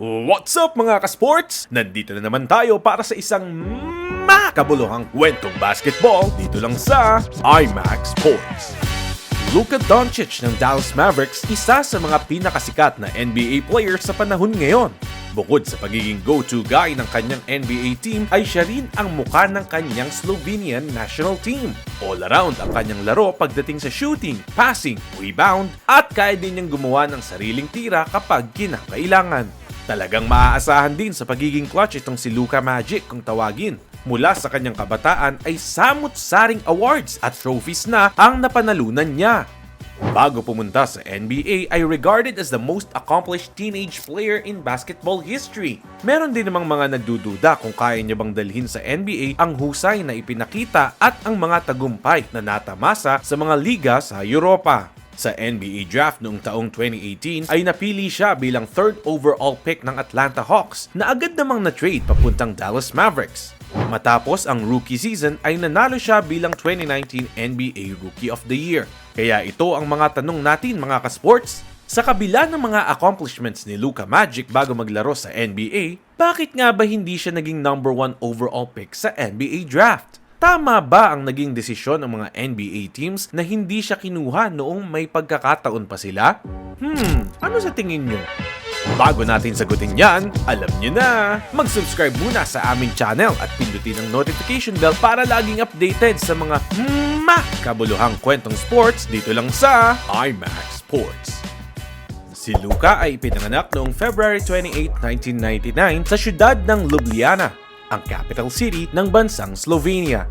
What's up mga kasports? Nandito na naman tayo para sa isang makabuluhang kwentong basketball dito lang sa IMAX Sports. Luka Doncic ng Dallas Mavericks, isa sa mga pinakasikat na NBA player sa panahon ngayon. Bukod sa pagiging go-to guy ng kanyang NBA team, ay siya rin ang muka ng kanyang Slovenian national team. All around ang kanyang laro pagdating sa shooting, passing, rebound, at kaya din niyang gumawa ng sariling tira kapag kinakailangan. Talagang maaasahan din sa pagiging clutch itong si Luka Magic kung tawagin. Mula sa kanyang kabataan ay samut-saring awards at trophies na ang napanalunan niya. Bago pumunta sa NBA ay regarded as the most accomplished teenage player in basketball history. Meron din namang mga nagdududa kung kaya niya bang dalhin sa NBA ang husay na ipinakita at ang mga tagumpay na natamasa sa mga liga sa Europa. Sa NBA draft noong taong 2018 ay napili siya bilang third overall pick ng Atlanta Hawks na agad namang na-trade papuntang Dallas Mavericks. Matapos ang rookie season ay nanalo siya bilang 2019 NBA Rookie of the Year. Kaya ito ang mga tanong natin mga kasports. Sa kabila ng mga accomplishments ni Luka Magic bago maglaro sa NBA, bakit nga ba hindi siya naging number 1 overall pick sa NBA draft? Tama ba ang naging desisyon ng mga NBA teams na hindi siya kinuha noong may pagkakataon pa sila? Hmm, ano sa tingin nyo? Bago natin sagutin yan, alam nyo na, mag-subscribe muna sa aming channel at pindutin ang notification bell para laging updated sa mga makabuluhang kwentong sports dito lang sa IMAX Sports. Si Luka ay ipinanganak noong February 28, 1999 sa siyudad ng Ljubljana, ang capital city ng bansang Slovenia.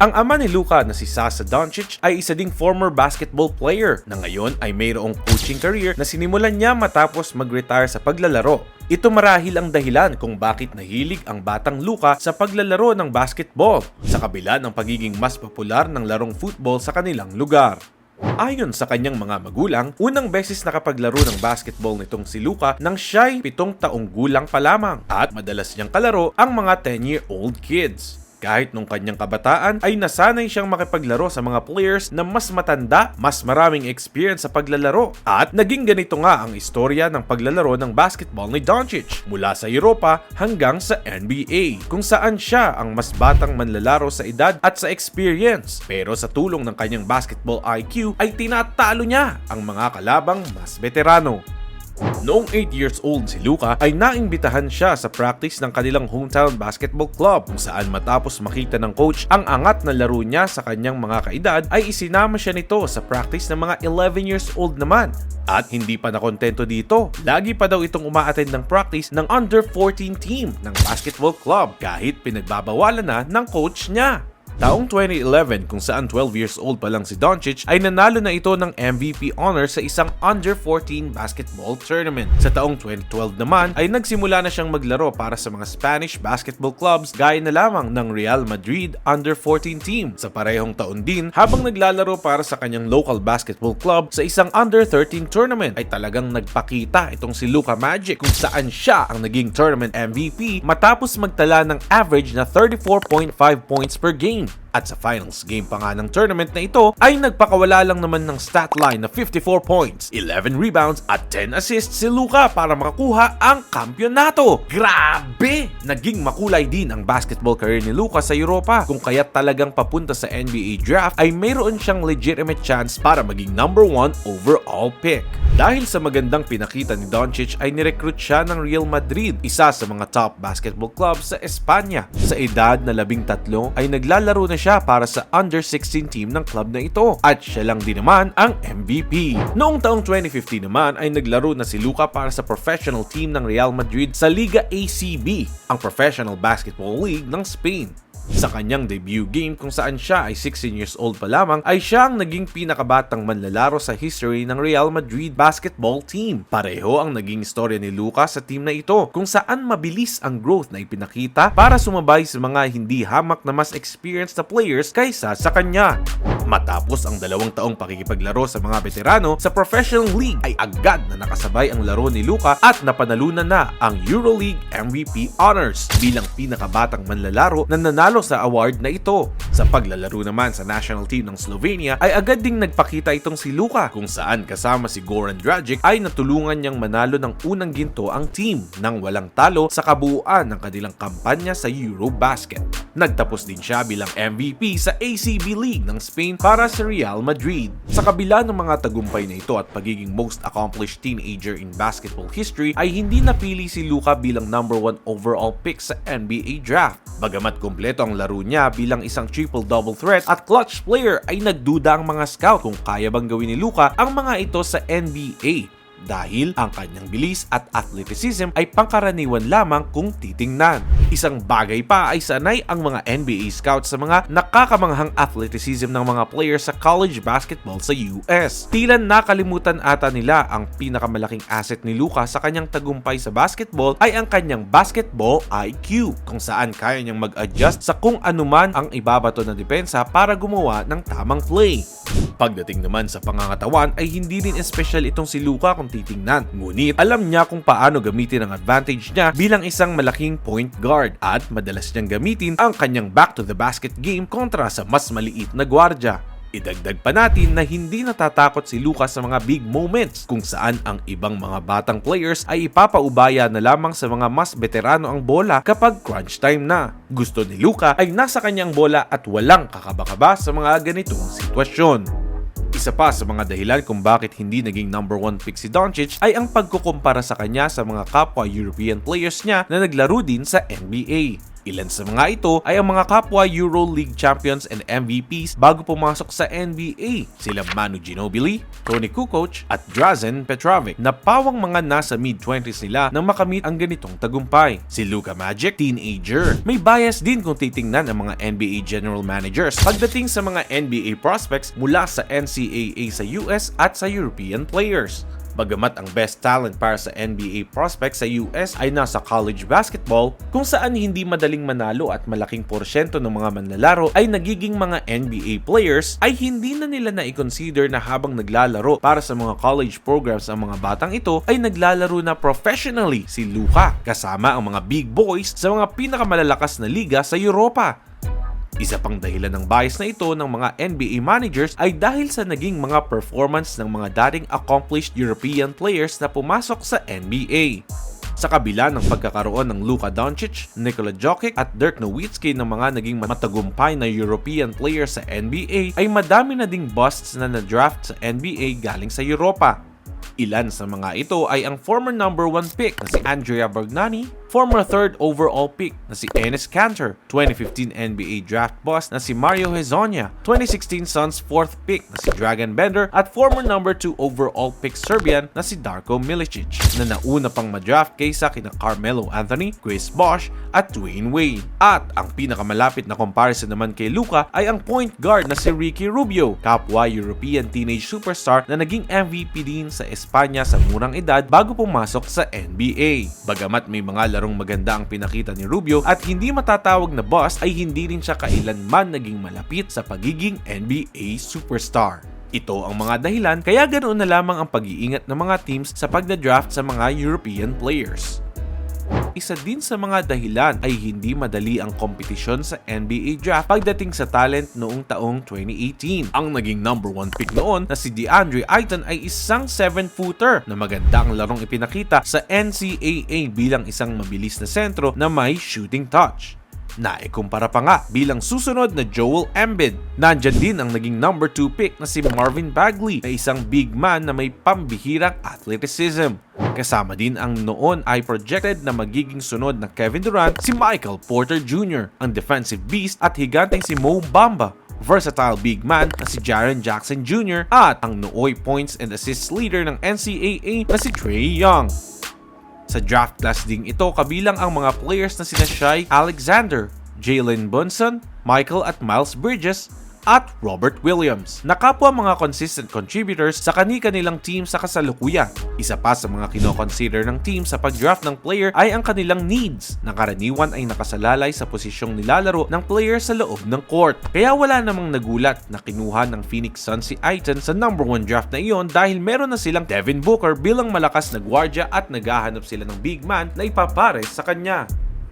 Ang ama ni Luka na si Sasa Doncic ay isa ding former basketball player na ngayon ay mayroong coaching career na sinimulan niya matapos mag-retire sa paglalaro. Ito marahil ang dahilan kung bakit nahilig ang batang Luka sa paglalaro ng basketball sa kabila ng pagiging mas popular ng larong football sa kanilang lugar. Ayon sa kanyang mga magulang, unang beses nakapaglaro ng basketball nitong si Luka nang siya'y pitong taong gulang pa lamang at madalas niyang kalaro ang mga 10-year-old kids. Kahit nung kanyang kabataan ay nasanay siyang makipaglaro sa mga players na mas matanda, mas maraming experience sa paglalaro. At naging ganito nga ang istorya ng paglalaro ng basketball ni Doncic mula sa Europa hanggang sa NBA kung saan siya ang mas batang manlalaro sa edad at sa experience. Pero sa tulong ng kanyang basketball IQ ay tinatalo niya ang mga kalabang mas veterano. Noong 8 years old si Luka ay naimbitahan siya sa practice ng kanilang hometown basketball club kung saan matapos makita ng coach ang angat na laro niya sa kanyang mga kaedad ay isinama siya nito sa practice ng mga 11 years old naman. At hindi pa nakontento dito, lagi pa daw itong umaattend ng practice ng under 14 team ng basketball club kahit pinagbabawalan na ng coach niya. Taong 2011 kung saan 12 years old pa lang si Doncic ay nanalo na ito ng MVP honor sa isang under 14 basketball tournament. Sa taong 2012 naman ay nagsimula na siyang maglaro para sa mga Spanish basketball clubs gaya na lamang ng Real Madrid under 14 team. Sa parehong taon din habang naglalaro para sa kanyang local basketball club sa isang under 13 tournament ay talagang nagpakita itong si Luka Magic kung saan siya ang naging tournament MVP matapos magtala ng average na 34.5 points per game. At sa finals game pa nga ng tournament na ito ay nagpakawala lang naman ng stat line na 54 points, 11 rebounds at 10 assists si Luka para makakuha ang kampyonato. Grabe! Naging makulay din ang basketball career ni Luka sa Europa kung kaya talagang papunta sa NBA draft ay mayroon siyang legitimate chance para maging number 1 overall pick. Dahil sa magandang pinakita ni Doncic ay nirecruit siya ng Real Madrid, isa sa mga top basketball clubs sa Espanya. Sa edad na labing tatlo ay naglalaro na siya para sa under-16 team ng club na ito at siya lang din naman ang MVP. Noong taong 2015 naman ay naglaro na si Luka para sa professional team ng Real Madrid sa Liga ACB, ang Professional Basketball League ng Spain. Sa kanyang debut game kung saan siya ay 16 years old pa lamang ay siya ang naging pinakabatang manlalaro sa history ng Real Madrid basketball team. Pareho ang naging istorya ni Luka sa team na ito kung saan mabilis ang growth na ipinakita para sumabay sa mga hindi hamak na mas experienced na players kaysa sa kanya. Matapos ang dalawang taong pakikipaglaro sa mga veterano sa Professional League ay agad na nakasabay ang laro ni Luka at napanalunan na ang EuroLeague MVP honors bilang pinakabatang manlalaro na nanalo sa award na ito. Sa paglalaro naman sa national team ng Slovenia ay agad ding nagpakita itong si Luka kung saan kasama si Goran Dragic ay natulungan niyang manalo ng unang ginto ang team nang walang talo sa kabuuan ng kanilang kampanya sa Eurobasket. Nagtapos din siya bilang MVP sa ACB League ng Spain para sa Real Madrid. Sa kabila ng mga tagumpay na ito at pagiging most accomplished teenager in basketball history ay hindi napili si Luka bilang number 1 overall pick sa NBA draft. Bagamat kumpleto ang laro niya bilang isang triple-double threat at clutch player ay nagduda ang mga scout kung kaya bang gawin ni Luka ang mga ito sa NBA dahil ang kanyang bilis at athleticism ay pangkaraniwan lamang kung titingnan. Isang bagay pa ay sanay ang mga NBA scouts sa mga nakakamanghang athleticism ng mga players sa college basketball sa US. Tila nakalimutan ata nila ang pinakamalaking asset ni Luka sa kanyang tagumpay sa basketball ay ang kanyang basketball IQ kung saan kaya niyang mag-adjust sa kung anuman ang ibabato na depensa para gumawa ng tamang play. Pagdating naman sa pangangatawan ay hindi rin espesyal itong si Luka kung titingnan. Ngunit alam niya kung paano gamitin ang advantage niya bilang isang malaking point guard at madalas niyang gamitin ang kanyang back to the basket game kontra sa mas maliit na gwardya. Idagdag pa natin na hindi natatakot si Lucas sa mga big moments kung saan ang ibang mga batang players ay ipapaubaya na lamang sa mga mas veterano ang bola kapag crunch time na. Gusto ni Luka ay nasa kanyang bola at walang kakabakaba sa mga ganitong sitwasyon. Isa pa sa mga dahilan kung bakit hindi naging number 1 pick si Doncic ay ang pagkukumpara sa kanya sa mga kapwa European players niya na naglaro din sa NBA. Ilan sa mga ito ay ang mga kapwa Euro League champions and MVPs bago pumasok sa NBA. Sila Manu Ginobili, Tony Kukoc at Drazen Petrovic na pawang mga nasa mid-20s nila nang makamit ang ganitong tagumpay. Si Luka Magic, teenager. May bias din kung titingnan ang mga NBA general managers pagdating sa mga NBA prospects mula sa NCAA sa US at sa European players. Bagamat ang best talent para sa NBA prospects sa US ay nasa college basketball, kung saan hindi madaling manalo at malaking porsyento ng mga manlalaro ay nagiging mga NBA players, ay hindi na nila na i-consider na habang naglalaro para sa mga college programs ang mga batang ito ay naglalaro na professionally si Luka kasama ang mga big boys sa mga pinakamalalakas na liga sa Europa. Isa pang dahilan ng bias na ito ng mga NBA managers ay dahil sa naging mga performance ng mga dating accomplished European players na pumasok sa NBA. Sa kabila ng pagkakaroon ng Luka Doncic, Nikola Jokic at Dirk Nowitzki ng mga naging matagumpay na European players sa NBA ay madami na ding busts na na-draft sa NBA galing sa Europa. Ilan sa mga ito ay ang former number 1 pick na si Andrea Bergnani, former third overall pick na si Enes Kanter, 2015 NBA draft boss na si Mario Hezonja, 2016 Suns fourth pick na si Dragan Bender at former number 2 overall pick Serbian na si Darko Milicic na nauna pang madraft kaysa kina Carmelo Anthony, Chris Bosh at Dwayne Wade. At ang pinakamalapit na comparison naman kay Luka ay ang point guard na si Ricky Rubio, kapwa European teenage superstar na naging MVP din sa Espanya sa murang edad bago pumasok sa NBA. Bagamat may mga larong maganda ang pinakita ni Rubio at hindi matatawag na boss ay hindi rin siya kailanman naging malapit sa pagiging NBA superstar. Ito ang mga dahilan kaya ganoon na lamang ang pag-iingat ng mga teams sa pagda-draft sa mga European players. Isa din sa mga dahilan ay hindi madali ang kompetisyon sa NBA draft pagdating sa talent noong taong 2018. Ang naging number 1 pick noon na si DeAndre Ayton ay isang 7-footer na maganda ang larong ipinakita sa NCAA bilang isang mabilis na sentro na may shooting touch. Naikumpara pa nga bilang susunod na Joel Embiid. Nandyan din ang naging number 2 pick na si Marvin Bagley na isang big man na may pambihirang athleticism. Kasama din ang noon ay projected na magiging sunod na Kevin Durant si Michael Porter Jr., ang defensive beast at higanteng si Mo Bamba versatile big man na si Jaren Jackson Jr. at ang nooy points and assists leader ng NCAA na si Trey Young. Sa draft class ding ito kabilang ang mga players na sina Shai Alexander, Jalen Bunson, Michael at Miles Bridges, at Robert Williams na kapwa mga consistent contributors sa kani-kanilang team sa kasalukuyan. Isa pa sa mga kinoconsider ng team sa pag-draft ng player ay ang kanilang needs na karaniwan ay nakasalalay sa posisyong nilalaro ng player sa loob ng court. Kaya wala namang nagulat na kinuha ng Phoenix Suns si Aiton sa number 1 draft na iyon dahil meron na silang Devin Booker bilang malakas na gwardya at naghahanap sila ng big man na ipapares sa kanya.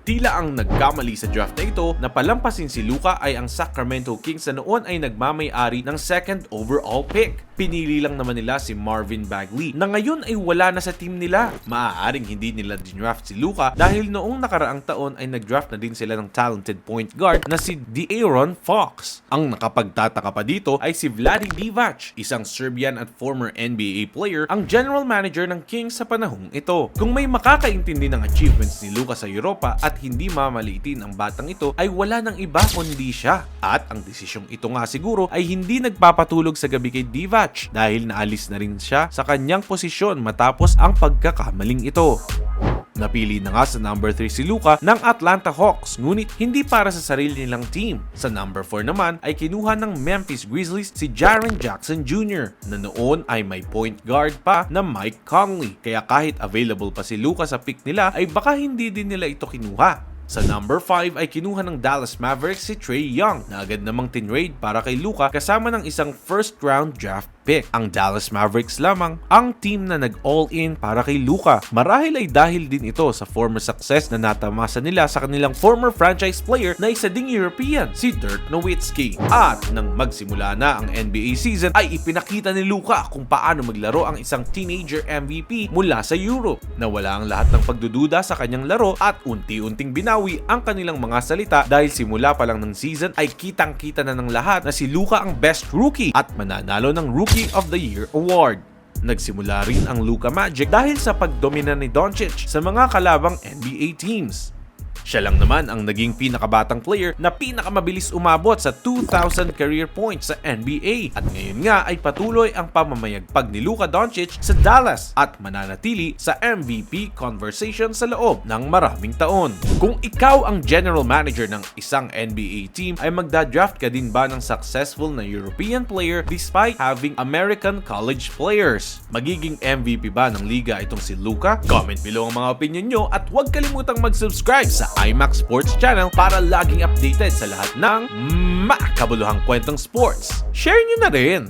Tila ang nagkamali sa draft na ito na palampasin si Luka ay ang Sacramento Kings na noon ay nagmamay-ari ng second overall pick. Pinili lang naman nila si Marvin Bagley na ngayon ay wala na sa team nila. Maaaring hindi nila draft si Luka dahil noong nakaraang taon ay nagdraft na din sila ng talented point guard na si De'Aaron Fox. Ang nakapagtataka pa dito ay si Vladi Divac, isang Serbian at former NBA player, ang general manager ng Kings sa panahong ito. Kung may makakaintindi ng achievements ni Luka sa Europa at hindi mamaliitin ang batang ito ay wala nang iba kundi siya. At ang desisyong ito nga siguro ay hindi nagpapatulog sa gabi kay Divac dahil naalis na rin siya sa kanyang posisyon matapos ang pagkakamaling ito. Napili na nga sa number 3 si Luka ng Atlanta Hawks ngunit hindi para sa sarili nilang team. Sa number 4 naman ay kinuha ng Memphis Grizzlies si Jaren Jackson Jr. na noon ay may point guard pa na Mike Conley. Kaya kahit available pa si Luka sa pick nila ay baka hindi din nila ito kinuha. Sa number 5 ay kinuha ng Dallas Mavericks si Trey Young na agad namang tinrade para kay Luka kasama ng isang first round draft pick. Ang Dallas Mavericks lamang ang team na nag-all-in para kay Luka. Marahil ay dahil din ito sa former success na natamasa nila sa kanilang former franchise player na isa ding European, si Dirk Nowitzki. At nang magsimula na ang NBA season ay ipinakita ni Luka kung paano maglaro ang isang teenager MVP mula sa Europe. Nawala ang lahat ng pagdududa sa kanyang laro at unti-unting binawi ang kanilang mga salita dahil simula pa lang ng season ay kitang-kita na ng lahat na si Luka ang best rookie at mananalo ng Rookie of the Year award. Nagsimula rin ang Luka Magic dahil sa pagdomina ni Doncic sa mga kalabang NBA teams. Siya lang naman ang naging pinakabatang player na pinakamabilis umabot sa 2,000 career points sa NBA at ngayon nga ay patuloy ang pamamayagpag ni Luka Doncic sa Dallas at mananatili sa MVP conversation sa loob ng maraming taon. Kung ikaw ang general manager ng isang NBA team ay magda-draft ka din ba ng successful na European player despite having American college players? Magiging MVP ba ng liga itong si Luka? Comment below ang mga opinion nyo at huwag kalimutang mag-subscribe sa IMAX Sports Channel para laging updated sa lahat ng makabuluhang kwentong sports. Share nyo na rin!